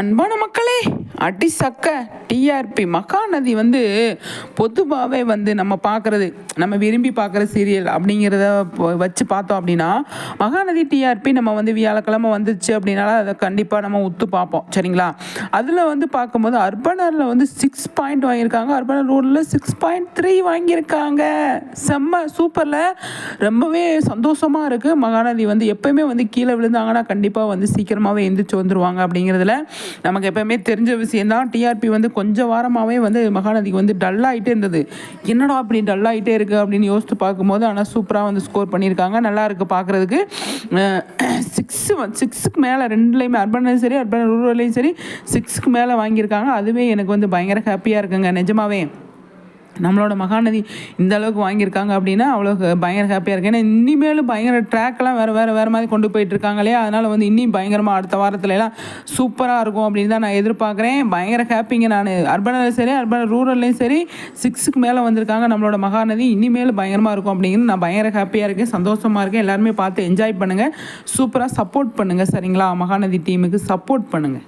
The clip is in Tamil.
அன்பான மக்களே. அடி சக்க டிஆர்பி மகாநதி வந்து பொதுவாகவே வந்து நம்ம பார்க்குறது நம்ம விரும்பி பார்க்குற சீரியல் அப்படிங்கிறத வச்சு பார்த்தோம் அப்படின்னா மகாநதி டிஆர்பி நம்ம வந்து வியாழக்கிழமை வந்துச்சு அப்படின்னால அதை கண்டிப்பாக நம்ம உத்து பார்ப்போம். சரிங்களா? அதில் வந்து பார்க்கும்போது அர்பனரில் வந்து சிக்ஸ் பாயிண்ட் வாங்கியிருக்காங்க. அர்பனர் ரோடில் சிக்ஸ் பாயிண்ட் த்ரீ வாங்கியிருக்காங்க. செம்ம சூப்பரில். ரொம்பவே சந்தோஷமாக இருக்குது மகாநதி வந்து எப்போயுமே வந்து கீழே விழுந்தாங்கன்னா கண்டிப்பாக வந்து சீக்கிரமாகவே எந்திரிச்சு வந்துருவாங்க அப்படிங்கிறதுல நமக்கு எப்போயுமே தெரிஞ்ச விஷயம் விஷயந்தான் டிஆர்பி வந்து கொஞ்சம் வாரமாகவே வந்து மகாநதிக்கு வந்து டல்லாகிட்டே இருந்தது. என்னடா அப்படி டல்லாகிட்டே இருக்குது அப்படின்னு யோசித்து பார்க்கும்போது ஆனால் சூப்பராக வந்து ஸ்கோர் பண்ணியிருக்காங்க. நல்லா இருக்குது பார்க்குறதுக்கு. சிக்ஸு சிக்ஸுக்கு மேலே ரெண்டுலேயுமே அர்பன்லையும் சரி அர்பன் ரூரல்லையும் சரி சிக்ஸ்க்கு மேலே வாங்கியிருக்காங்க. அதுவே எனக்கு வந்து பயங்கர ஹாப்பியாக இருக்குங்க நிஜமாவே. நம்மளோட மகாநதி இந்த அளவுக்கு வாங்கியிருக்காங்க அப்படின்னா அவ்வளோ பயங்கர ஹாப்பியாக இருக்குது ஏன்னா இனிமேலும் பயங்கர ட்ராக்லாம் வேறு வேறு வேறு மாதிரி கொண்டு போயிட்டுருக்காங்க இல்லையா? அதனால் வந்து இன்னும் பயங்கரமாக அடுத்த வாரத்துல எல்லாம் சூப்பராக இருக்கும் அப்படின்னு தான் நான் எதிர்பார்க்குறேன். பயங்கர ஹாப்பிங்க நான். அர்பனில் சரி அர்பன் ரூரல்லையும் சரி சிக்ஸுக்கு மேலே வந்திருக்காங்க நம்மளோட மகாநதி. இனிமேல் பயங்கரமாக இருக்கும் அப்படிங்கிறது நான் பயங்கர ஹாப்பியாக இருக்கேன் சந்தோஷமாக இருக்கேன் எல்லாருமே பார்த்து என்ஜாய் பண்ணுங்கள் சூப்பராக சப்போர்ட் பண்ணுங்கள் சரிங்களா? மகாநதி டீமுக்கு சப்போர்ட் பண்ணுங்கள்